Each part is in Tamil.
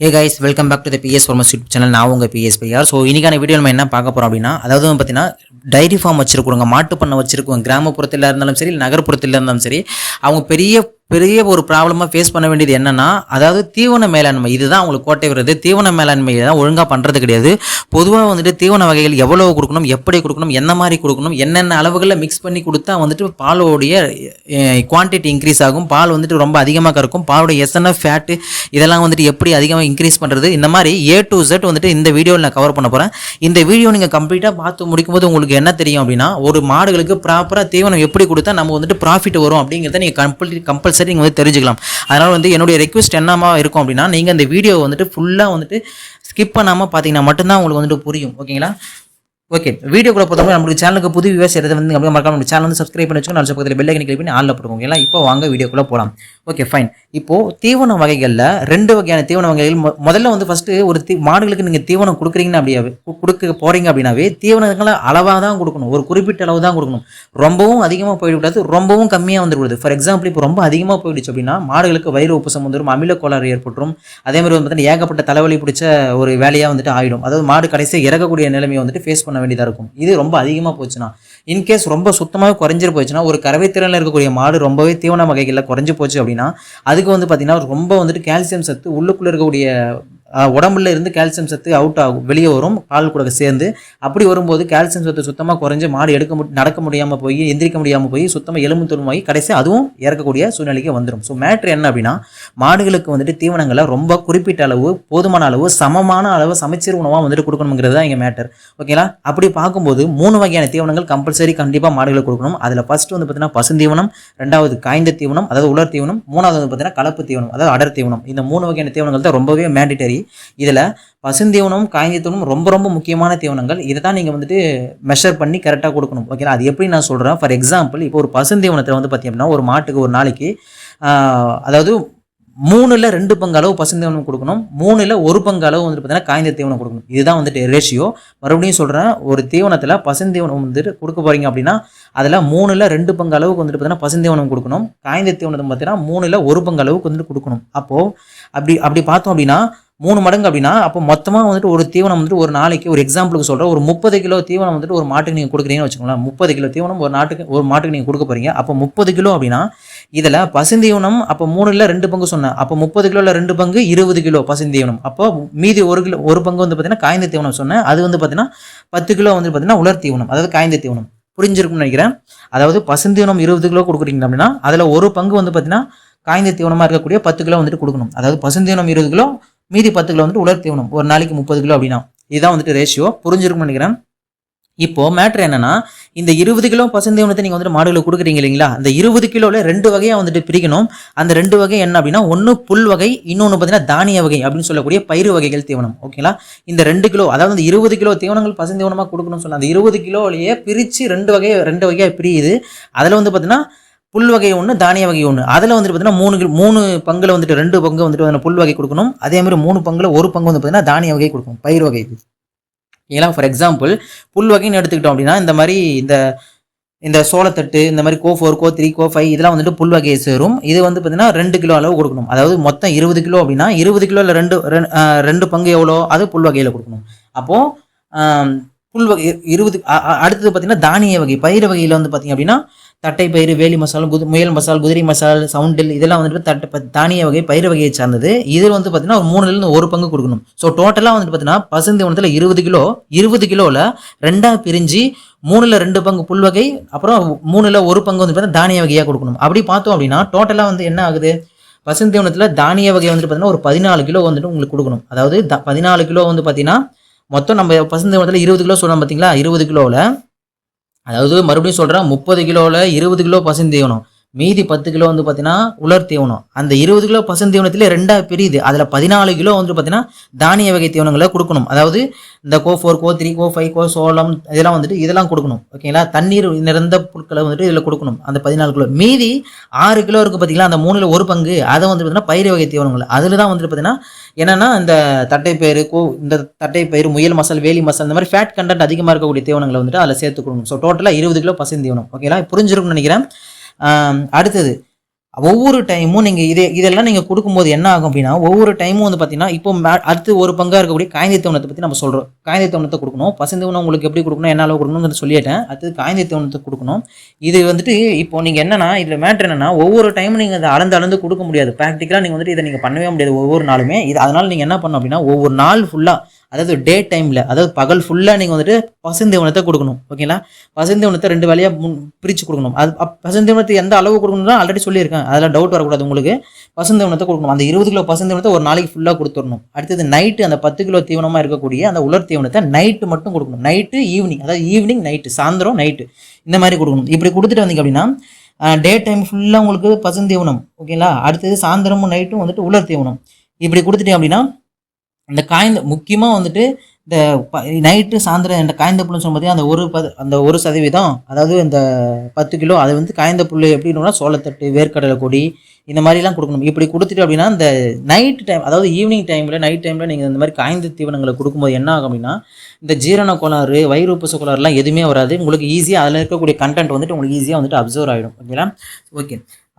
Hey guys welcome back to the PS farmers YouTube channel நான் உங்கள் பிஎஸ் பையார் ஸோ இன்றைக்கான வீடியோ நம்ம என்ன பார்க்க போகிறோம் அப்படின்னா அதாவது வந்து பார்த்தீங்கன்னா டைரி ஃபார்ம் வச்சிருக்கவங்க மாட்டு பண்ணை வச்சிருக்கவங்க கிராமப்புறத்தில் இருந்தாலும் சரி நகர்ப்புறத்தில் இருந்தாலும் சரி அவங்க பெரிய பெரிய ஒரு ப்ராப்ளமாக ஃபேஸ் பண்ண வேண்டியது என்னென்னா அதாவது தீவன மேலாண்மை இதுதான் அவங்களுக்கு கோட்டை வருது தீவன மேலாண்மை தான் ஒழுங்காக பண்ணுறது கிடையாது. பொதுவாக வந்துட்டு தீவன வகைகள் எவ்வளோ கொடுக்கணும் எப்படி கொடுக்கணும் என்ன மாதிரி கொடுக்கணும் என்னென்ன அளவுகளில் மிக்ஸ் பண்ணி கொடுத்தா வந்துட்டு பாலோடைய குவான்டிட்டி இன்க்ரீஸ் ஆகும். பால் வந்துட்டு ரொம்ப அதிகமாக கறக்கும். பாலோடைய எஸ்என்எஃப் ஃபேட்டு இதெல்லாம் வந்துட்டு எப்படி அதிகமாக இன்க்ரீஸ் பண்ணுறது இந்த மாதிரி ஏ டு செட் வந்துட்டு இந்த வீடியோவில் நான் கவர் பண்ண போகிறேன் இந்த வீடியோ நீங்கள் கம்ப்ளீட்டாக பார்த்து முடிக்கும்போது உங்களுக்கு என்ன தெரியும் அப்படின்னா ஒரு மாடுகளுக்கு ப்ராப்பராக தீவனம் எப்படி கொடுத்தா நம்ம வந்துட்டு ப்ராஃபிட் வரும் அப்படிங்கிறத நீங்கள் கம்பல்சரி கம்பல்சரி நீங்கள் வந்து தெரிஞ்சுக்கலாம். அதனால் வந்து என்னுடைய ரெக்வஸ்ட் என்னமா இருக்கும் அப்படின்னா நீங்கள் இந்த வீடியோ வந்துட்டு ஃபுல்லாக வந்துட்டு ஸ்கிப் பண்ணாமல் பார்த்தீங்கன்னா மட்டும்தான் உங்களுக்கு வந்துட்டு புரியும். ஓகேங்களா ஓகே வீடியோக்குள்ள பொறுத்தவரை நம்மளுக்கு சேனலுக்கு புது வியூஸ் எதாவது வந்து அப்படியே மறக்காம நம்ம சேனல் வந்து சப்ஸ்கிரைப் பண்ணி வச்சுக்கோங்க. நல்ல பக்கத்தில் பெல் ஐக்கன் கிளிக் பண்ணி ஆளில் போடுவோம் ஓகேங்களா இப்போ வாங்க வீடியோக்குள்ளே போகலாம் ஓகே ஃபைன் இப்போது தீவன வகைகளில் ரெண்டு வகையான தீவன வகைகள் முதல்ல வந்து ஃபஸ்ட்டு ஒரு தீ மாடுகளுக்கு நீங்கள் தீவனம் கொடுக்குறீங்கன்னா அப்படியே கொடுக்க போகிறீங்க அப்படின்னாவே தீவனங்களை அளவாக தான் கொடுக்கணும். ஒரு குறிப்பிட்ட அளவு தான் கொடுக்கணும். ரொம்பவும் அதிகமாக போயிடக்கூடாது ரொம்பவும் கம்மியாக வந்துவிடுது ஃபார் எக்ஸாம்பிள் இப்போ ரொம்ப அதிகமாக போயிடுச்சு அப்படின்னா மாடுகளுக்கு வயிறு உப்புசம் வந்துடும் அமில கோளாறு ஏற்பட்டுரும். அதே மாதிரி வந்து பார்த்தீங்கன்னா ஏகப்பட்ட தலைவலி பிடிச்ச ஒரு வேலையாக வந்துட்டு ஆகிடும் அதாவது மாடு கடைசியாக இறக்கக்கூடிய நிலைமையை வந்துட்டு ஃபேஸ் பண்ண வேண்டியதாக இருக்கும். இது ரொம்ப அதிகமாக போச்சுன்னா இன்கேஸ் ரொம்ப சுத்தமாக குறைஞ்சிரு போச்சுன்னா ஒரு கறவைத்திறனில் இருக்கக்கூடிய மாடு ரொம்பவே தீவன வகைகளில் குறைஞ்சி போச்சு அப்படின்னா அதுக்கு வந்து பார்த்திங்கன்னா ரொம்ப வந்துட்டு கால்சியம் சத்து உள்ளுக்குள்ளே இருக்கக்கூடிய உடம்புல இருந்து கால்சியம் சத்து அவுட் ஆகும். வெளியே வரும் பால் கூட சேர்ந்து. அப்படி வரும்போது கால்சியம் சத்து சுத்தமாக குறைஞ்சு மாடு எடுக்க மு நடக்க முடியாமல் போய் எந்திரிக்க முடியாமல் போய் சுத்தமாக எலும்பு துருமாகி கடைசி அதுவும் இறக்கக்கூடிய சூழ்நிலைக்கு வந்துடும் ஸோ மேட்ரு என்ன அப்படின்னா மாடுகளுக்கு வந்துட்டு தீவனங்களை ரொம்ப குறிப்பிட்ட அளவு போதுமான அளவு சமமான அளவு சமைச்சீர் உணவாக வந்துட்டு கொடுக்கணுங்கிறது தான் இங்கே மேட்டர் ஓகேங்களா அப்படி பார்க்கும்போது மூணு வகையான தீவனங்கள் கம்பல்சரி கண்டிப்பாக மாடுகளுக்கு கொடுக்கணும். அதில் ஃபஸ்ட்டு வந்து பார்த்தீங்கன்னா பசுந்தீவனம் ரெண்டாவது காய்ந்த தீவனம் அதாவது உலர் தீவனம் மூணாவது வந்து பார்த்தீங்கன்னா கலப்பு தீவனம் அதாவது அடர் தீவனம். இந்த மூணு வகையான தீவனங்கள் தான் ரொம்பவே மேண்டிட்டரி இதில் பசுந்தீவனம் காய்ந்த தீவனம் ரொம்ப ரொம்ப முக்கியமான தீவனங்கள். இதை தான் நீங்கள் வந்துட்டு மெஷர் பண்ணி கரெக்டாக கொடுக்கணும். ஓகேங்களா அது எப்படி நான் சொல்கிறேன் ஃபார் எக்ஸாம்பிள் இப்போ ஒரு பசுந்தீவனத்தில் வந்து பார்த்தீங்கன்னா ஒரு மாட்டுக்கு ஒரு நாளைக்கு அதாவது மூணில் ரெண்டு பங்கு அளவு பசுந்தீவனம் கொடுக்கணும். மூணில் ஒரு பங்கு அளவு வந்துட்டு பார்த்தீங்கன்னா காய்ந்த தீவனம் கொடுக்கணும். இதுதான் வந்துட்டு ரேஷியோ மறுபடியும் சொல்கிறேன் ஒரு தீவனத்தில் பசுந்தீவனம் வந்துட்டு கொடுக்க போகிறீங்க அப்படின்னா அதில் மூணில் ரெண்டு பங்கு அளவுக்கு வந்துட்டு பார்த்தீங்கன்னா பசுந்தீவனம் கொடுக்கணும். காய்ந்த தீவனத்தை பார்த்தீங்கன்னா மூணில் ஒரு பங்கு அளவுக்கு வந்துட்டு கொடுக்கணும். அப்போது அப்படி அப்படி பார்த்தோம் அப்படின்னா மூணு மடங்கு அப்படின்னா அப்போ மொத்தமாக வந்துட்டு ஒரு தீவனம் வந்துட்டு ஒரு நாளைக்கு ஒரு எக்ஸாம்பிளுக்கு சொல்கிறேன் ஒரு முப்பது கிலோ தீவனம் வந்துட்டு ஒரு மாட்டுக்கு நீங்கள் கொடுக்குறீங்கன்னு வச்சுக்கோங்களேன் முப்பது கிலோ தீவனம் ஒரு நாட்டுக்கு ஒரு மாட்டுக்கு நீங்கள் கொடுக்க போகிறீங்க அப்போ முப்பது கிலோ அப்படின்னா இதில் பசுந்தீவனம் அப்போ மூணுல ரெண்டு பங்கு சொன்னேன். அப்போ முப்பது கிலோவில் ரெண்டு பங்கு இருபது கிலோ பசுந்தீவனம். அப்போ மீதி ஒரு கிலோ ஒரு பங்கு வந்து பார்த்தீங்கன்னா காய்ந்த தீவனம் சொன்னேன். அது வந்து பார்த்தீங்கன்னா பத்து கிலோ வந்து பார்த்தீங்கன்னா உலர் தீவனம் அதாவது காய்ந்த தீவனம். புரிஞ்சிருக்கும்னு நினைக்கிறேன். அதாவது பசுந்தீவனம் இருபது கிலோ கொடுக்குறீங்க அப்படின்னா அதில் ஒரு பங்கு வந்து பார்த்தீங்கன்னா காய்ந்த தீவனமாக இருக்கக்கூடிய பத்து கிலோ வந்துட்டு கொடுக்கணும். அதாவது பசுந்தீவனம் இருபது கிலோ மீதி பத்து கிலோ வந்துட்டு உலர் தீவனம். ஒரு நாளைக்கு முப்பது கிலோ அப்படின்னா. இதுதான் வந்துட்டு ரேஷியோ புரிஞ்சிருக்கும்னு நினைக்கிறேன். இப்போ மேட்ரு என்னன்னா இந்த இருபது கிலோ பசுந்தீவனத்தை நீங்கள் வந்துட்டு மாடுகளுக்கு கொடுக்குறீங்க இல்லைங்களா? அந்த இருபது கிலோவில் ரெண்டு வகையாக வந்துட்டு பிரிக்கணும். அந்த ரெண்டு வகை என்ன அப்படின்னா ஒன்று புல் வகை இன்னொன்று பார்த்தீங்கன்னா தானிய வகை அப்படின்னு சொல்லக்கூடிய பயிறு வகைகள் தீவனம். ஓகேங்களா இந்த ரெண்டு கிலோ அதாவது அந்த இருபது கிலோ தீவனங்கள் பசுந்தீவனமாக கொடுக்கணும்னு சொன்னால் அந்த இருபது கிலோவிலேயே பிரித்து ரெண்டு வகை ரெண்டு வகையாக பிரியுது. அதில் வந்து பார்த்தீங்கன்னா புல் வகை ஒன்று தானிய வகை ஒன்று அதில் வந்துட்டு பார்த்தீங்கன்னா மூணு மூணு பங்கில் வந்துட்டு ரெண்டு பங்கு வந்துட்டு புல் வகை கொடுக்கணும். அதே மாதிரி மூணு பங்கில் ஒரு பங்கு வந்து பார்த்தீங்கன்னா தானிய வகை கொடுக்கணும். பயிர் வகை. ஏன்னா ஃபார் எக்ஸாம்பிள் புல் வகைன்னு எடுத்துக்கிட்டோம் அப்படின்னா இந்த மாதிரி இந்த இந்த சோளத்தட்டு இந்த மாதிரி CO four CO three CO five இதெல்லாம் வந்துட்டு புல் வகையை சேரும். இது வந்து பார்த்தீங்கன்னா ரெண்டு கிலோ அளவு கொடுக்கணும். அதாவது மொத்தம் இருபது கிலோ அப்படின்னா இருபது கிலோவில் ரெண்டு ரெண்டு- ரெண்டு பங்கு எவ்வளோ? அது புல் வகையில் கொடுக்கணும். அப்போது புல் வகை இருபது அடுத்தது பார்த்தீங்கன்னா தானிய வகை பயிர் வகையில் வந்து பார்த்தீங்க அப்படின்னா தட்டை பயிறு வேலி மசால் குது முயல் மசால் குதிரை மசால் சவுண்டில் இதெல்லாம் வந்துட்டு தட்டை தானிய வகை பயிர் வகையை சார்ந்தது. இதில் வந்து பார்த்தீங்கன்னா ஒரு மூணுலேருந்து ஒரு பங்கு கொடுக்கணும். ஸோ டோட்டலாக வந்துட்டு பார்த்தீங்கன்னா பசுந்தீவனத்தில் இருபது கிலோ இருபது கிலோவில் ரெண்டாக பிரிஞ்சு மூணில் ரெண்டு பங்கு புல் வகை அப்புறம் மூணில் ஒரு பங்கு வந்து பார்த்தீங்கன்னா தானிய வகையாக கொடுக்கணும். அப்படி பார்த்தோம் அப்படின்னா டோட்டலாக வந்து என்ன ஆகுது? பசுந்தீவனத்தில் தானிய வகை வந்துட்டு பார்த்தீங்கன்னா ஒரு பதினாலு கிலோ வந்துட்டு உங்களுக்கு கொடுக்கணும். அதாவது பதினாலு கிலோ வந்து பார்த்தீங்கன்னா மொத்தம் நம்ம பசுந்தீவனத்தில் இருபது கிலோ சொல்கிறோம் பார்த்தீங்களா இருபது கிலோவில் அதாவது மறுபடியும் சொல்கிறேன் முப்பது கிலோவில் இருபது கிலோ பசுந்தீவனம். மீதி பத்து கிலோ வந்து பார்த்தீங்கன்னா உலர் தீவனம். அந்த இருபது கிலோ பசுந்தீவனத்திலே ரெண்டாக பிரியுது. அதில் பதினாலு கிலோ வந்து பார்த்தீங்கன்னா தானிய வகை தீவனங்களை கொடுக்கணும். அதாவது இந்த CO four CO three CO five CO சோளம் இதெல்லாம் வந்துட்டு இதெல்லாம் கொடுக்கணும். ஓகேங்களா தண்ணீர் நிறைந்த பொருட்களை வந்துட்டு இதில் கொடுக்கணும். அந்த பதினாலு கிலோ. மீதி ஆறு கிலோ இருக்குது பார்த்தீங்களா அந்த மூணில் ஒரு பங்கு. அதை வந்து பார்த்தீங்கன்னா பயிர் வகை தீவனங்கள். அதில் தான் வந்துட்டு பார்த்தீங்கன்னா என்னென்னா இந்த தட்டைப்பயிறு கோ இந்த தட்டைப்பயிறு முயல் மசால் வேலி மசால் இந்த மாதிரி ஃபேட் கண்டென்ட் அதிகமாக இருக்கக்கூடிய தீவனங்களை வந்துட்டு அதில் சேர்த்து கொடுக்கணும். ஸோ டோட்டலாக இருபது கிலோ பசுந்தீவனம் ஓகேங்களா புரிஞ்சிருக்கும்னு நினைக்கிறேன். அடுத்தது ஒவ்வொரு டைமும் நீங்கள் இதே இதெல்லாம் நீங்கள் கொடுக்கும்போது என்ன ஆகும் அப்படின்னா ஒவ்வொரு டைமும் வந்து பார்த்தீங்கன்னா இப்போ மே- அடுத்து ஒரு பங்காக இருக்கக்கூடிய காய்ந்தை தவணத்தை பற்றி நம்ம சொல்கிறோம் காய்ந்தை தவணத்தை கொடுக்கணும். பசுந்தீவனம் உங்களுக்கு எப்படி கொடுக்கணும் என்ன அளவு கொடுக்கணும்னு சொல்லிட்டேன். அடுத்து காய்ந்தை தவணத்தை கொடுக்கணும். இது வந்துட்டு இப்போ நீங்கள் என்னென்னா இதில் மேட்ரு என்னன்னா ஒவ்வொரு டைமும் நீங்கள் அதை அளந்து அளந்து கொடுக்க முடியாது. ப்ராக்டிக்கலாக நீங்கள் வந்துட்டு இதை நீங்கள் பண்ணவே முடியாது ஒவ்வொரு நாளுமே. இது அதனால் நீங்கள் என்ன பண்ணணும் அப்படின்னா ஒவ்வொரு நாள் ஃபுல்லாக அதாவது டே டைமில் அதாவது பகல் ஃபுல்லாக நீங்கள் வந்துட்டு பசுந்தீவனத்தை கொடுக்கணும் ஓகேங்களா பசுந்தீவனத்தை ரெண்டு வேலையாக முன் பிரித்து கொடுக்கணும். அது அப் பசுந்தீவனத்தை எந்த அளவு கொடுக்கணும்னா ஆல்ரெடி சொல்லியிருக்கேன். அதில் டவுட் வரக்கூடாது உங்களுக்கு. பசுந்தீவனத்தை கொடுக்கணும். அந்த இருபது கிலோ பசுந்தீவனத்தை ஒரு நாளைக்கு ஃபுல்லாக கொடுத்துடணும். அடுத்தது நைட்டு அந்த பத்து கிலோ தீவனமாக இருக்கக்கூடிய அந்த உலர் தீவனத்தை நைட்டு மட்டும் கொடுக்கணும். நைட்டு ஈவினிங் அதாவது ஈவினிங் நைட்டு சாயந்தரம் நைட்டு இந்த மாதிரி கொடுக்கணும். இப்படி கொடுத்துட்டு வந்தீங்க அப்படின்னா டே டைம் ஃபுல்லாக உங்களுக்கு பசுந்தீவனம் ஓகேங்களா அடுத்தது சாயந்தரமும் நைட்டும் வந்துட்டு உலர் தீவனம். இப்படி கொடுத்துட்டீங்க அப்படின்னா இந்த காய்ந்த முக்கியமாக வந்துட்டு இந்த நைட்டு சாயந்தரம் இந்த காய்ந்த புல்லுன்னு சொல்லும் பார்த்தீங்கன்னா அந்த ஒரு பது அந்த ஒரு சதவீதம் அதாவது இந்த பத்து கிலோ அது வந்து காய்ந்த புல் எப்படின்னா சோளத்தட்டு வேர்க்கடலை கொடி இந்த மாதிரிலாம் கொடுக்கணும். இப்படி கொடுத்துட்டு அப்படின்னா இந்த நைட் டைம் அதாவது ஈவினிங் டைமில் நைட் டைமில் நீங்கள் இந்த மாதிரி காய்ந்த தீவனங்களை கொடுக்கும்போது என்ன ஆகும் அப்படின்னா இந்த ஜீரண கோளாறு வயிறு உப்புச கோளாறுலாம் எதுவுமே வராது. உங்களுக்கு ஈஸியாக அதில் இருக்கக்கூடிய கண்டென்ட் வந்துட்டு உங்களுக்கு ஈஸியாக வந்துட்டு அப்சர்வ் ஆகிடும் ஓகேங்களா? ஓகே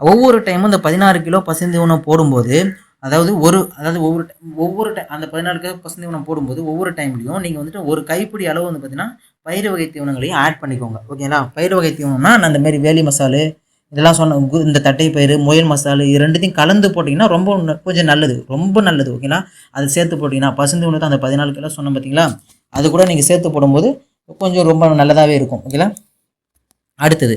ஒவ்வொரு டைமும் இந்த பதினாறு கிலோ பசுந்தீவனம் போடும்போது அதாவது ஒரு அதாவது ஒவ்வொரு ஒவ்வொரு டை அந்த பதினாறு கிலோ தீவனம் போடும்போது ஒவ்வொரு டைம்லையும் நீங்கள் வந்துட்டு ஒரு கைப்பிடி அளவு வந்து பார்த்தீங்கன்னா பயிறு வகை தீவனங்களையும் ஆட் பண்ணிக்கோங்க. ஓகேங்களா பயிறு வகை தீவனம்னா நான் அந்த மாதிரி வேலி மசாலு இதெல்லாம் சொன்ன இந்த தட்டை பயிறு முயல் மசாலு இது ரெண்டுத்தையும் கலந்து போட்டிங்கன்னா ரொம்ப கொஞ்சம் நல்லது ரொம்ப நல்லது ஓகேங்களா அது சேர்த்து போட்டிங்கன்னா பசுந்து உணவு அந்த பதினாலு கிலோ சொன்னேன் பார்த்தீங்களா அது கூட நீங்கள் சேர்த்து போடும்போது கொஞ்சம் ரொம்ப நல்லதாகவே இருக்கும் ஓகேங்களா அடுத்தது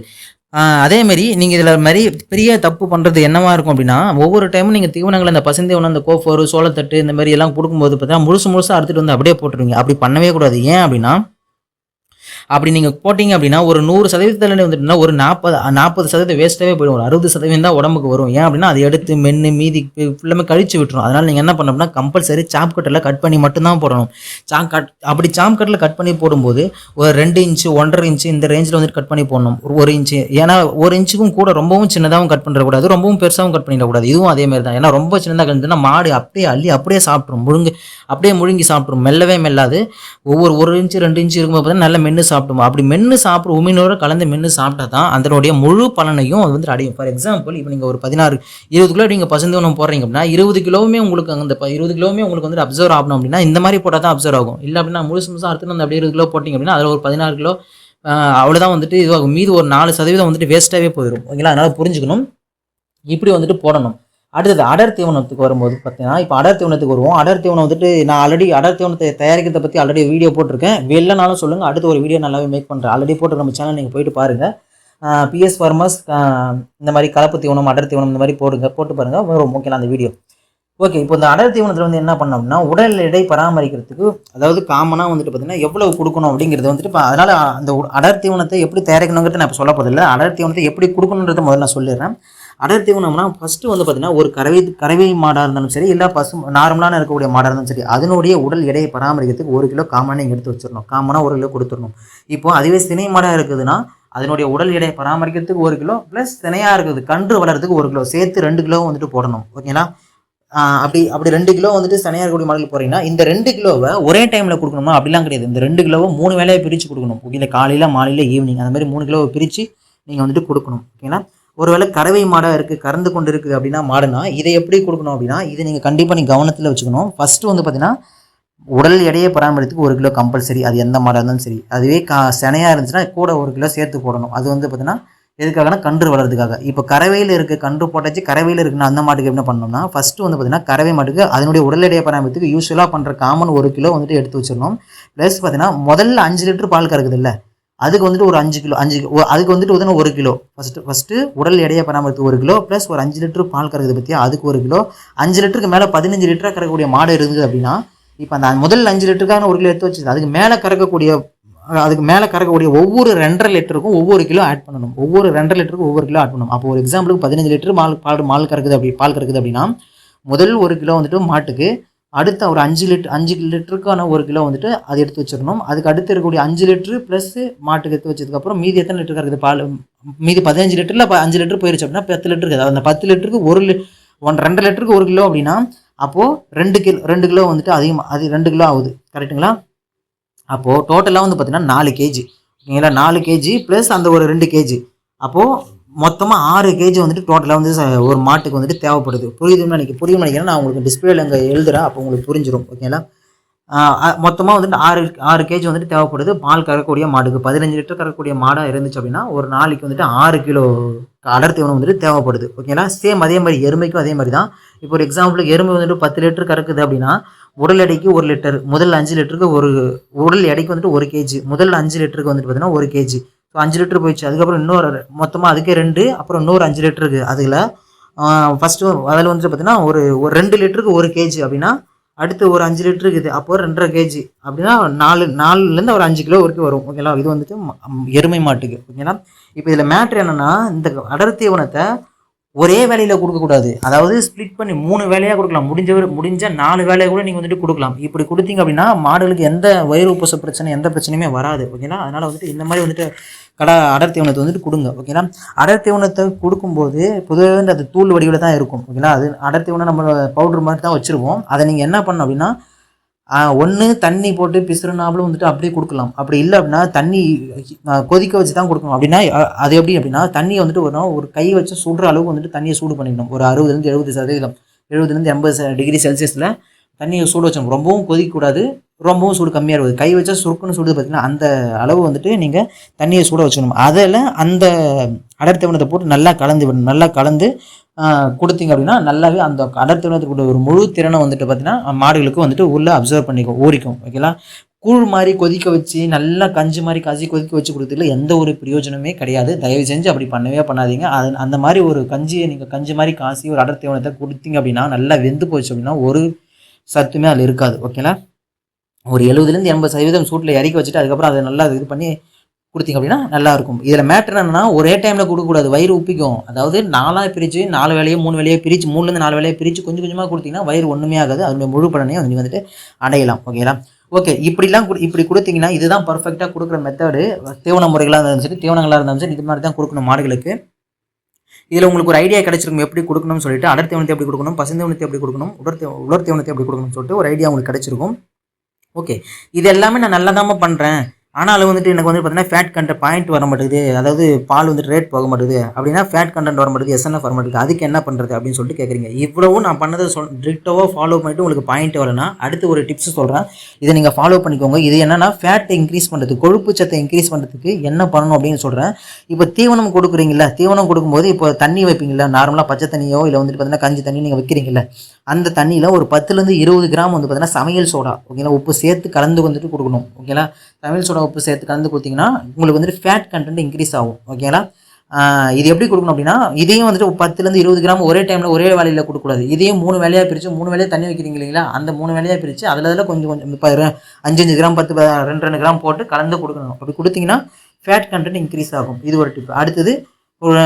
அதேமாரி நீங்கள் இதில் மாதிரி பெரிய தப்பு பண்ணுறது என்னவா இருக்கும் அப்படின்னா ஒவ்வொரு டைமும் நீங்கள் தீவனங்களை இந்த பசுந்தீவனம் இந்த கோஃபோர் சோளத்தட்டு இந்த மாதிரி எல்லாம் கொடுக்கும்போது பார்த்தீங்கன்னா முழுசு முழுசாக அறுத்துட்டு வந்து அப்படியே போட்டுருவீங்க. அப்படி பண்ணவே கூடாது. ஏன் அப்படின்னா அப்படி நீங்கள் போட்டிங்க அப்படின்னா ஒரு நூறு சதவீதத்தில் வந்துட்டுனா ஒரு நாற்பது நாற்பது சதவீதம் வேஸ்ட்டாகவே போயிடும். ஒரு அறுபது சதவீதம் தான் உடம்புக்கு வரும். ஏன் அப்படின்னா அதை எடுத்து மென்று மீதி ஃபுல்லாமே கழிச்சு விட்டுரும். அதனால் நீங்கள் என்ன பண்ணணும்னா கம்பல்சரி சாப் கட்டில் கட் பண்ணி மட்டும்தான் போடணும். சாம் கட் அப்படி சாம் கட்டில் கட் பண்ணி போடும்போது ஒரு ரெண்டு இன்ச்சு ஒன்றரை இன்ச்சு இந்த ரேஞ்சில் வந்துட்டு கட் பண்ணி போடணும். ஒரு ஒரு இன்ச்சு ஏன்னா ஒரு இன்ச்சுக்கும் கூட ரொம்பவும் சின்னதாகவும் கட் பண்ணிடக்கூடாது. ரொம்பவும் பெருசாகவும் கட் பண்ணிடக்கூடாது. இதுவும் அதே மாதிரி தான். ஏன்னா ரொம்ப சின்னதாக கட்டுனா மாடு அப்படியே அள்ளி அப்படியே சாப்பிட்ரும் முழுங்கு அப்படியே முழுங்கி சாப்பிட்ரும் மெல்லவே மெல்லாது. ஒவ்வொரு ஒரு இன்ச்சு ரெண்டு இன்ச்சு இருக்கும்போது பார்த்தீங்கன்னா நல்லா மென்று சாப்பிடும் அப்படி மென்று சாப்பிடும் உமினோட கலந்து மென்று சாப்பிட்டா தான் அதனுடைய முழு பலனையும் அது வந்து அடையும். ஃபார் எக்ஸாம்பிள் இப்போ நீங்கள் ஒரு பதினாறு இருபது கிலோ நீங்கள் பசுந்தீவனம் போடுறீங்க அப்படின்னா இருபது கிலோவுமே உங்களுக்கு அந்த இருபது கிலோவுமே உங்களுக்கு வந்து அப்சர்வ் ஆகணும் அப்படின்னா இந்த மாதிரி போட்டால் தான் அப்சர்வ் ஆகும். இல்லை அப்படின்னா முழுசு முழுசாக அறுத்துட்டு வந்து அப்படியே இருபது கிலோ போட்டிங்க அப்படின்னா அதில் ஒரு பதினாறு கிலோ அவ்வளோதான் வந்துட்டு இதுவாகும். மீது ஒரு நாலு சதவீதம் வந்துட்டு வேஸ்ட்டாகவே போயிடும் ஓகேங்களா? அதனால் புரிஞ்சுக்கணும். இப்படி வந்துட்டு போடணும். அடுத்தது அடர் தீவனத்துக்கு வரும்போது பார்த்தீங்கன்னா இப்போ அடர் தீவனத்துக்கு வருவோம். அடர் தீவனம் வந்துட்டு நான் ஆல்ரெடி அடர் தீவனத்தை தயாரிக்கிறத பற்றி ஆல்ரெடி வீடியோ போட்டிருக்கேன். வெளிலனாலும் சொல்லுங்கள் அடுத்து ஒரு வீடியோ நல்லாவே மேக் பண்ணுறேன் ஆல்ரெடி போட்டு நம்ம சேனல் நீங்கள் போயிட்டு பாருங்கள் பிஎஸ் ஃபார்மர்ஸ் இந்த மாதிரி கலப்பு தீவனம் அடர் தீவனம் இந்த மாதிரி போடுங்க போட்டு பாருங்கள் வரும் ஓகேலாம் அந்த வீடியோ ஓகே இப்போ இந்த அடர் தீவனத்தில் வந்து என்ன பண்ணோம்னா உடல் எடை பராமரிக்கிறதுக்கு அதாவது காமனாக வந்துட்டு பார்த்தீங்கன்னா எவ்வளவு கொடுக்கணும் அப்படிங்கிறது வந்துட்டு இப்போ அதனால் அந்த அடர் தீவனத்தை எப்படி தயாரிக்கணுங்கிறது நான் இப்போ சொல்ல போதில்லை அடர் தீவனத்தை எப்படி கொடுக்கணுன்றதை முதல்ல நான் சொல்லிடுறேன். அடர் தீவனம்னா ஃபஸ்ட்டு வந்து பார்த்தீங்கன்னா ஒரு கறவை கறவை மாடாக இருந்தாலும் சரி இல்லை பசு நார்மலான இருக்கக்கூடிய மாடாக இருந்தாலும் சரி அதனுடைய உடல் எடையை பராமரிக்கிறதுக்கு ஒரு கிலோ காமனாக நீங்கள் எடுத்து வச்சிடணும். காமனாக ஒரு கிலோ கொடுத்துடணும். இப்போ அதுவே சினை மாடாக இருக்குதுன்னா அதனுடைய உடல் எடையை பராமரிக்கிறதுக்கு ஒரு கிலோ ப்ளஸ் சினையாக இருக்குது கன்று வளர்றதுக்கு ஒரு கிலோ சேர்த்து ரெண்டு கிலோ வந்துட்டு போடணும். ஓகேங்களா அப்படி அப்படி ரெண்டு கிலோ வந்துட்டு சனியார் இருக்கக்கூடிய மாடல் போகிறீங்கன்னா இந்த ரெண்டு கிலோவை ஒரே டைமில் கொடுக்கணுமா அப்படிலாம் கிடையாது. இந்த ரெண்டு கிலோவை மூணு வேலையை பிரித்து கொடுக்கணும். ஓகேங்களா காலையில் மாலையில் ஈவினிங் அந்த மாதிரி மூணு கிலோவை பிரித்து நீங்கள் வந்துட்டு கொடுக்கணும். ஓகேங்களா ஒருவேளை கறவை மாடாக இருக்குது கறந்து கொண்டு இருக்குது அப்படின்னா மாடுனா இதை எப்படி கொடுக்கணும் அப்படின்னா இதை நீங்கள் கண்டிப்பாக நீங்கள் கவனத்தில் வச்சுக்கணும். ஃபஸ்ட்டு வந்து பார்த்தீங்கன்னா உடல் எடையை பராமரித்துக்கு ஒரு கிலோ கம்பல்சரி அது எந்த மாடாக இருந்தாலும் சரி. அதுவே கா செனையாக இருந்துச்சுன்னா கூட ஒரு கிலோ சேர்த்து போடணும். அது வந்து பார்த்தீங்கன்னா எதுக்காகனா கன்று வளர்றதுக்காக. இப்போ கறவையில் இருக்க கன்று போட்டாச்சு கறவையில் இருக்குன்னா அந்த மாட்டுக்கு என்ன பண்ணணும்னா ஃபஸ்ட்டு வந்து பார்த்தீங்கன்னா கறவை மாட்டுக்கு அதனுடைய உடல் எடையை பராமரித்துக்கு யூஸ்வலாக பண்ணுற காமன் ஒரு கிலோ வந்துட்டு எடுத்து வச்சிடணும். ப்ளஸ் பார்த்தீங்கன்னா முதல்ல அஞ்சு லிட்டர் பால் கறக்குது இல்லை அதுக்கு வந்துட்டு ஒரு அஞ்சு கிலோ அஞ்சு அதுக்கு வந்துட்டு வந்து ஒரு கிலோ. ஃபஸ்ட்டு ஃபஸ்ட்டு உடல் எடையை பராமரிக்க ஒரு கிலோ ப்ளஸ் ஒரு அஞ்சு லிட்டர் பால் கறக்குது பற்றியா அதுக்கு ஒரு கிலோ. அஞ்சு லிட்டருக்கு மேலே பதினஞ்சு லிட்டராக கறக்கக்கூடிய மாடு இருந்தது அப்படின்னா இப்போ அந்த முதல் அஞ்சு லிட்டருக்காக ஒரு கிலோ எடுத்து வச்சு அதுக்கு மேலே கறக்கக்கூடிய அதுக்கு மேலே கறக்கக்கூடிய ஒவ்வொரு ரெண்டரை லிட்டருக்கும் ஒவ்வொரு கிலோ ஆட் பண்ணணும். ஒவ்வொரு ரெண்டரை லிட்டருக்கும் ஒவ்வொரு கிலோ ஆட் பண்ணணும். அப்போ ஒரு எக்ஸாம்பிளுக்கு பதினஞ்சு லிட்டர் மால் பால் மால் கறக்குது அப்படி பால் கறக்குது அப்படின்னா முதல் ஒரு கிலோ வந்துட்டு மாட்டுக்கு அடுத்த ஒரு அஞ்சு லிட்டர் அஞ்சு லிட்டருக்கான ஒரு கிலோ வந்துட்டு அது எடுத்து வச்சிடணும் அதுக்கு அடுத்து இருக்கக்கூடிய அஞ்சு லிட்டரு ப்ளஸ்ஸு மாட்டுக்கு எடுத்து வச்சதுக்கப்புறம் மீதி எத்தனை லிட்டர் இருக்குது? பால் மீதி பதினஞ்சு லிட்டரில் அஞ்சு லிட்டர் போயிருச்சு அப்படின்னா பத்து லிட்டருக்கு. அதாவது அந்த பத்து லிட்டருக்கு ஒரு லி ஒன் ரெண்டு லிட்டருக்கு ஒரு கிலோ அப்படின்னா அப்போது ரெண்டு கிலோ ரெண்டு கிலோ வந்துட்டு அதிகமாக அது ரெண்டு கிலோ ஆகுது. கரெக்ட்டுங்களா? அப்போது டோட்டலாக வந்து பார்த்திங்கன்னா நாலு கேஜி ஓகேங்களா? நாலு கேஜி ப்ளஸ் அந்த ஒரு ரெண்டு கேஜி அப்போது மொத்தமாக ஆறு கேஜி வந்துட்டு டோட்டலாக வந்து ச- ஒரு மாட்டுக்கு வந்துட்டு தேவைப்படுது. புரியுதுன்னு நினைக்க புரியும் நினைக்கிறேன் நான் உங்களுக்கு டிஸ்பிளேல அங்கே எழுதுறேன் அப்போ உங்களுக்கு புரிஞ்சிடும் ஓகேங்களா மொத்தமாக வந்துட்டு ஆறு ஆறு கேஜி வந்துட்டு தேவைப்படுது. பால் கறக்கக்கூடிய மாடுக்கு பதினஞ்சு லிட்டர் கறக்கக்கூடிய மாடாக இருந்துச்சு அப்படின்னா ஒரு நாளைக்கு வந்துட்டு ஆறு கிலோ அடர் தீவனம் வந்துட்டு தேவைப்படுது. ஓகேங்களா சேம் அதே மாதிரி எருமைக்கும் அதே மாதிரி தான். இப்போ ஒரு எக்ஸாம்பிளுக்கு எருமை வந்துட்டு பத்து லிட்டர் கறக்குது அப்படின்னா உடல் எடைக்கு ஒரு லிட்டர் முதல் அஞ்சு லிட்டருக்கு ஒரு உடல் எடைக்கு வந்துட்டு ஒரு கேஜி முதல் அஞ்சு லிட்டருக்கு வந்துட்டு பார்த்தீங்கன்னா ஒரு கேஜி ஸோ அஞ்சு லிட்டர் போயிடுச்சு. அதுக்கப்புறம் இன்னொரு மொத்தமாக அதுக்கே ரெண்டு அப்புறம் இன்னொரு அஞ்சு லிட்டர் இருக்குது அதில் ஃபஸ்ட்டு அதில் வந்துட்டு பார்த்தீங்கன்னா ஒரு ஒரு ரெண்டு லிட்டருக்கு ஒரு கேஜி அப்படின்னா அடுத்து ஒரு அஞ்சு லிட்டர் இருக்குது. அப்போ ரெண்டரை கேஜி அப்படின்னா நாலு நாலுலேருந்து ஒரு அஞ்சு கிலோ வரைக்கும் வரும். ஓகேங்களா இது வந்துட்டு ம- எருமை மாட்டுக்கு. ஓகேங்களா இப்போ இதில் மேட்ரு என்னென்னா இந்த அடர் தீவனத்தை ஒரே வேலையில் கொடுக்கக்கூடாது. அதாவது ஸ்ப்ளிட் பண்ணி மூணு வேலையாக கொடுக்கலாம். முடிஞ்சவர் முடிஞ்ச நாலு வேலையை கூட நீங்கள் வந்துட்டு கொடுக்கலாம். இப்படி கொடுத்தீங்க அப்படின்னா மாடுகளுக்கு எந்த வயிறு உப்பச பிரச்சனை எந்த பிரச்சனையுமே வராது. ஓகேனா அதனால் வந்துட்டு இந்த மாதிரி வந்துட்டு கடை அடர் தீவனத்தை வந்துட்டு கொடுங்க. ஓகேனா அடர் தீவனத்தை கொடுக்கும்போது பொதுவாகவே வந்து அது தூள் வடிவில் தான் இருக்கும். ஓகேங்களா அது அடர் தீவனம் நம்ம பவுடர் மாதிரி தான் வச்சுருவோம். அதை நீங்கள் என்ன பண்ணணும் அப்படின்னா ஒன்று தண்ணி போட்டு பிசுறுனாலும் வந்துட்டு அப்படியே கொடுக்கலாம். அப்படி இல்லை அப்படின்னா தண்ணி கொதிக்க வச்சு தான் கொடுக்கணும். அப்படின்னா அது எப்படி அப்படின்னா தண்ணியை வந்துட்டு ஒரு ஒரு கை வச்சு சுடுற அளவுக்கு வந்துட்டு தண்ணியை சூடு பண்ணிக்கணும் ஒரு அறுபதுலேருந்து எழுபது சதவீதம். எழுபதுலேருந்து எண்பது டிகிரி செல்சியஸில் தண்ணியை சூடு வச்சோம் ரொம்பவும் கொதிக்கக்கூடாது. ரொம்பவும் சூடு கம்மியாக இருக்குது. கை வச்சா சுருக்குன்னு சுடுது பார்த்தீங்கன்னா அந்த அளவு வந்துட்டு நீங்கள் தண்ணியை சூட வச்சுக்கணும். அதில் அந்த அடர்த்தவனத்தை போட்டு நல்லா கலந்து விடணும். நல்லா கலந்து கொடுத்தீங்க அப்படின்னா நல்லாவே அந்த அடர்த்தவனத்துக்கு ஒரு முழு திறனை வந்துட்டு பார்த்தீங்கன்னா மாடுகளுக்கு வந்துட்டு உள்ளே அப்சர்வ் பண்ணிக்கும் ஊறிக்கும். ஓகேங்களா? கூழ் மாதிரி கொதிக்க வச்சு நல்லா கஞ்சி மாதிரி காய்ச்சி கொதிக்க வச்சு கொடுத்ததுல எந்த ஒரு பிரயோஜனமே கிடையாது. தயவு செஞ்சு அப்படி பண்ணவே பண்ணாதீங்க. அது அந்த மாதிரி ஒரு கஞ்சியை நீங்கள் கஞ்சி மாதிரி காசி ஒரு அடர் தீவனத்தை கொடுத்தீங்க அப்படின்னா நல்லா வெந்து போச்சு அப்படின்னா ஒரு சத்துமே அதில் இருக்காது. ஓகேங்களா? ஒரு எழுபதுலேருந்து எண்பது சதவீதம் சூட்டில் இறக்கி வச்சுட்டு அதுக்கப்புறம் அதை நல்லா இது பண்ணி கொடுத்தீங்க அப்படின்னா நல்லா இருக்கும் இதில் மேட்ரு என்னன்னா ஒரே டைமில் கொடுக்கக்கூடாது. வயிறு உப்பிக்கும். அதாவது நாலாக பிரித்து நாலு வேலையை மூணு வேலையை பிரித்து மூணுலேருந்து நாலு வேலையை பிரித்து கொஞ்சம் கொஞ்சமாக கொடுத்தீங்கன்னா வயிறு ஒன்றுமே ஆகாது. அதனுடைய முழு பலனையும் நீங்கள் வந்துட்டு அடையலாம். ஓகேங்களா ஓகே இப்படிலாம் இப்படி கொடுத்தீங்கன்னா இதுதான் பர்ஃபெக்டாக கொடுக்குற மெத்தடு தீவன முறைகளாக இருந்தாலும் சரி தீவனங்களாக இருந்தாலும் சரி இது மாதிரி தான் கொடுக்கணும் மாடுகளுக்கு. இதில் உங்களுக்கு ஒரு ஐடியா கிடைச்சிருக்கும். எப்படி கொடுக்கணும்னு சொல்லிட்டு அடர் தீவனத்தை எப்படி கொடுக்கணும் பசுந்தீவனத்தை எப்படி கொடுக்கணும் உடர் உலர் தீவனத்தை எப்படி கொடுக்கணும்னு சொல்லிட்டு ஒரு ஐடியா உங்களுக்கு கிடைச்சிருக்கும். ஓகே. இது எல்லாமே நான் நல்லா பண்ணுறேன் ஆனாலும் வந்துட்டு எனக்கு வந்து பார்த்தீங்கன்னா ஃபேட் கண்டென்ட் பாயிண்ட் வர மாட்டேங்குது. அதாவது பால் வந்துட்டு ரேட் போக மாட்டேங்குது. அப்படின்னா ஃபேட் கண்டென்ட் வர மாட்டேங்குது எஸ்என்எஃப் வர மாட்டேங்குது. அதுக்கு என்ன பண்ணுறது அப்படின்னு சொல்லிட்டு கேட்குறீங்க இவ்வளவும் நான் பண்ணதை சொல் ஸ்ட்ரிக்டாக ஃபாலோ பண்ணிட்டு உங்களுக்கு பாயிண்ட் வரலன்னா அடுத்து ஒரு டிப்ஸ் சொல்கிறேன் இதை நீங்கள் ஃபாலோ பண்ணிக்கோங்க. இது என்னன்னா ஃபேட்டை இன்க்ரீஸ் பண்ணுறது கொழுப்பு சத்தை இன்க்ரீஸ் பண்ணுறதுக்கு என்ன பண்ணணும் அப்படின்னு சொல்கிறேன் இப்போ தீவனம் கொடுக்குறீங்களா தீவனம் கொடுக்கும்போது இப்போ தண்ணி வைப்பீங்களா நார்மலாக பச்சை தண்ணியோ இல்லை வந்துட்டு பார்த்தீங்கன்னா கஞ்சி தண்ணி நீங்கள் வைக்கிறீங்களா அந்த தண்ணியில் ஒரு பத்துலேருந்து இருபது கிராம் வந்து பார்த்தீங்கன்னா சமையல் சோடா ஓகேங்களா உப்பு சேர்த்து கலந்து வந்துட்டு கொடுக்கணும் ஓகேங்களா சமையல் சோடா உப்பு சேர்த்து கலந்து கொடுத்தீங்கன்னா உங்களுக்கு வந்துட்டு ஃபேட் கண்டென்ட் இன்க்ரீஸ் ஆகும் ஓகேங்களா இது எப்படி கொடுக்கணும் அப்படின்னா இதையும் வந்துட்டு பத்துலேருந்து இருபது கிராம் ஒரே டைமில் ஒரே வேலையில் கொடுக்கக்கூடாது. இதையும் மூணு வேலையாக பிரித்து மூணு வேலையாக தண்ணி வைக்கிறீங்க இல்லைங்களா? அந்த மூணு வேலையாக பிரித்து அதில் அதில் கொஞ்சம் கொஞ்சம் இப்போ அஞ்சு அஞ்சு கிராம் பத்து ரெண்டு ரெண்டு கிராம் போட்டு கலந்து கொடுக்கணும். அப்படி கொடுத்தீங்கன்னா ஃபேட் கண்டென்ட் இன்க்ரீஸ் ஆகும். இது ஒரு டிப் அடுத்தது ஒரு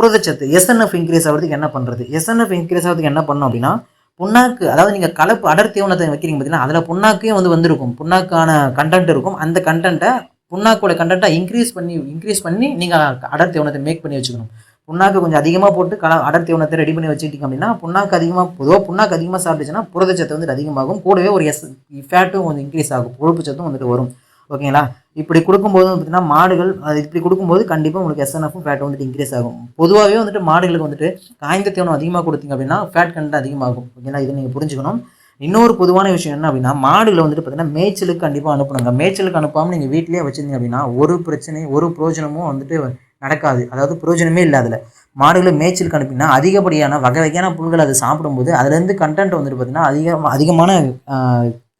புரதச்சத்து எஸ்என்எஃப் இன்க்ரீஸ் ஆகிறதுக்கு என்ன பண்ணுறது எஸ்என்எஃப் இன்க்ரீஸ் ஆகிறதுக்கு என்ன பண்ணோம் அப்படின்னா புண்ணாக்கு அதாவது நீங்கள் கலப்பு அடர் தீவனத்தை வைக்கிறீங்க பார்த்தீங்கன்னா அதில் புண்ணாக்கையும் வந்து வந்திருக்கும். புண்ணாக்கான கண்டென்ட் இருக்கும். அந்த கண்டென்ட்டை புண்ணாக்கோட கண்டென்ட்டை இன்க்ரீஸ் பண்ணி இன்க்ரீஸ் பண்ணி நீங்கள் அடர் தீவனத்தை மேக் பண்ணி வச்சுக்கணும். புண்ணாக்கு கொஞ்சம் அதிகமாக போட்டு கல அடர் தீவனத்தை ரெடி பண்ணி வச்சுக்கிட்டீங்க அப்படின்னா புண்ணாக்கு அதிகமாக பொதுவாக புண்ணாக்கு அதிகமாக சாப்பிட்டுச்சுன்னா புரதச்சத்து வந்துட்டு அதிகமாகும். கூடவே ஒரு எஸ் ஃபேட்டும் கொஞ்சம் இன்க்ரீஸ் ஆகும். கொழுப்பு சத்தும் வந்துட்டு வரும். ஓகேங்களா? இப்படி கொடுக்கும்போது பார்த்தீங்கன்னா மாடுகள் அது இப்படி கொடுக்கும்போது கண்டிப்பாக உங்களுக்கு எஸ்என்எஃப்பும் ஃபேட் வந்துட்டு இன்க்ரீஸ் ஆகும். பொதுவாகவே வந்துட்டு மாடுகளுக்கு வந்துட்டு காய்ந்த தீவனம் அதிகமாக கொடுத்தீங்க அப்படின்னா ஃபேட் கண்டென்ட் அதிகமாகும். ஓகேங்களா? இதை நீங்கள் புரிஞ்சுக்கணும். இன்னொரு பொதுவான விஷயம் என்ன அப்படின்னா மாடுகளை வந்துட்டு பார்த்தீங்கன்னா மேய்ச்சலுக்கு கண்டிப்பாக அனுப்பணுங்க. மேய்ச்சலுக்கு அனுப்பாமல் நீங்கள் வீட்டிலேயே வச்சிருந்தீங்க அப்படின்னா ஒரு பிரச்சனை ஒரு பிரயோஜனமும் வந்துட்டு நடக்காது. அதாவது பிரயோஜனமே இல்லை அதில். மாடுகளை மேய்ச்சலுக்கு அனுப்பினா அதிகப்படியான வகை வகையான புல்கள் அது சாப்பிடும்போது அதுலேருந்து கண்டென்ட் வந்துட்டு பார்த்திங்கன்னா அதிக அதிகமான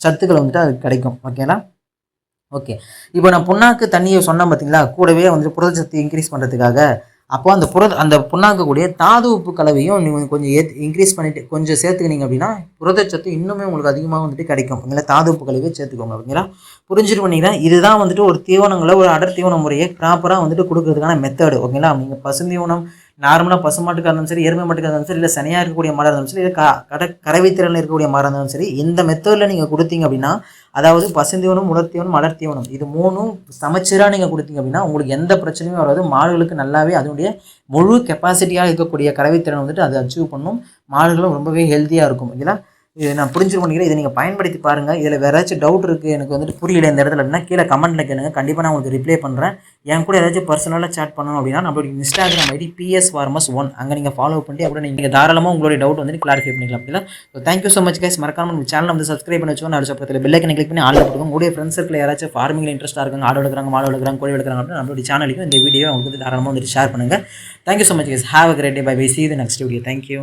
சத்துக்கள் வந்துட்டு அது கிடைக்கும். ஓகேங்களா? ஓகே இப்போ நான் புண்ணாக்கு தண்ணியை சொன்னேன் பார்த்தீங்களா? கூடவே வந்துட்டு புரதச்சத்து இன்க்ரீஸ் பண்ணுறதுக்காக அப்போ அந்த புரத அந்த புண்ணாக்கு கூடிய தாது உப்பு கலவையும் நீங்கள் கொஞ்சம் ஏத் இன்க்ரீஸ் பண்ணிட்டு கொஞ்சம் சேர்த்துக்கினீங்க அப்படின்னா புரதச்சத்து இன்னுமே உங்களுக்கு அதிகமாக வந்துட்டு கிடைக்கும். ஓகேங்களா தாது உப்பு கலவையை சேர்த்துக்கோங்க ஓகேங்களா புரிஞ்சுட்டு பண்ணிங்கன்னா இதுதான் வந்துட்டு ஒரு தீவனங்களை ஒரு அடர் தீவன முறையை ப்ராப்பராக வந்துட்டு கொடுக்கறதுக்கான மெத்தடு ஓகேங்களா நீங்கள் பசுந்தீவனம் நார்மலாக பசுமாட்டுக்காக இருந்தாலும் சரி எருமை மாட்டுக்காக இருந்தாலும் சரி இல்லை சனியாக இருக்கக்கூடிய மாடாக இருந்தாலும் சரி இல்லை க கடை கறவைத்திறனில் இருக்கக்கூடிய மாடாக இருந்தாலும் சரி இந்த மெத்தடில் நீங்கள் கொடுத்தீங்க அப்படின்னா அதாவது பசுந்தீவனும் உலர்த்தீவனம் மலர்த்தீவனம் இது மூணும் சமச்சீராக நீங்கள் கொடுத்தீங்க அப்படின்னா உங்களுக்கு எந்த பிரச்சனையும் வராது. மாடுகளுக்கு நல்லாவே அதனுடைய முழு கெப்பாசிட்டியாக இருக்கக்கூடிய கறவைத்திறன் வந்துட்டு அதை அச்சீவ் பண்ணும். மாடுகளும் ரொம்பவே ஹெல்த்தியாக இருக்கும் ஓகேங்களா இது நான் புரிஞ்சுக்க நினைக்கிறேன் இதை நீங்கள் பயன்படுத்தி பாருங்கள் இதில் வேறு ஏதாச்சும் டவுட் இருக்குது எனக்கு வந்துட்டு புரியல இந்த இடத்துல அப்படின்னா கீழே கமெண்ட்டில் கேளுங்க. கண்டிப்பாக நான் உங்களுக்கு ரிப்ளை பண்ணுறேன் என் கூட ஏதாச்சும் பர்சனலாக சேட் பண்ணணும் அப்படின்னா நம்மளுடைய Instagram ID PS farmers one அங்கே நீங்கள் ஃபாலோ பண்ணி அப்படியே நீங்கள் தாராளமாக உங்களுடைய டவுட் வந்து கிளாரிஃபை பண்ணிக்கலாம். அப்படின்னா so thank you so much guys மறக்காம நம்ம சேனல் வந்து சப்ஸ்கிரைப் பண்ணி வச்சுக்கோங்க. அடுத்த பக்கத்தில் பெல்லைக்கனை கிளிக் பண்ணி ஆள் கொடுக்கும் உங்களுடைய ஃப்ரெண்ட்ஸ் சர்க்கிள் யாராச்சும் ஃபார்மிங்கில் இன்ட்ரெஸ்ட்டாக இருக்காங்க ஆடு எடுக்கிறாங்க மாடு எடுக்கிறாங்க கோழி எடுக்கிறாங்க அப்படின்னா நம்மளுடைய சேனலுக்கும் இந்த வீடியோ அவங்களுக்கு வந்து தாராளமாக வந்துட்டு ஷேர் பண்ணுங்கள் thank you so much guys have a great day bye bye see the next video thank you